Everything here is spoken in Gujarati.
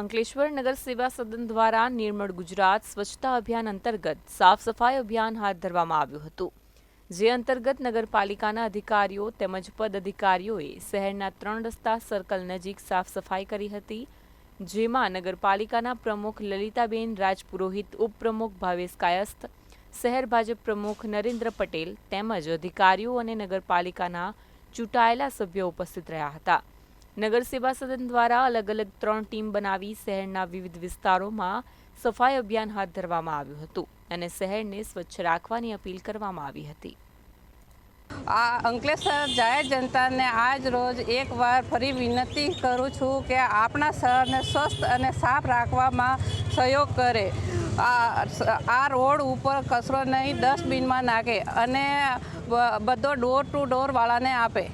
અંકલેશ્વર નગર સેવા સદન દ્વારા નિર્મળ ગુજરાત સ્વચ્છતા અભિયાન અંતર્ગત સાફ સફાઈ અભિયાન હાથ ધરવામાં આવ્યું હતું. જે અંતર્ગત નગરપાલિકાના અધિકારીઓ તેમજ પદ અધિકારીઓએ શહેરના ત્રણ રસ્તા સર્કલ નજીક સાફ સફાઈ કરી હતી, જેમાં નગરપાલિકાના પ્રમુખ લલિતાબેન રાજપુરોહિત, ઉપપ્રમુખ ભાવેશ કાયસ્થ, શહેર ભાજપ પ્રમુખ નરેન્દ્ર પટેલ તેમજ અધિકારીઓ અને નગરપાલિકાના ચૂંટાયેલા સભ્યો ઉપસ્થિત રહ્યા હતા. નગર સેવા સદન દ્વારા અલગ અલગ ત્રણ ટીમ બનાવી શહેરના વિવિધ વિસ્તારોમાં સફાઈ અભિયાન હાથ ધરવામાં આવ્યું હતું અને શહેરને સ્વચ્છ રાખવાની અપીલ કરવામાં આવી હતી. આ અંકલેશ્વર જાહેર જનતાને આજ રોજ એકવાર ફરી વિનંતી કરું છું કે આપણા શહેરને સ્વસ્થ અને સાફ રાખવામાં સહયોગ કરે. આ રોડ ઉપર કચરો નહીં, ડસ્ટબિનમાં નાખે અને બધો ડોર ટુ ડોર વાળાને આપે.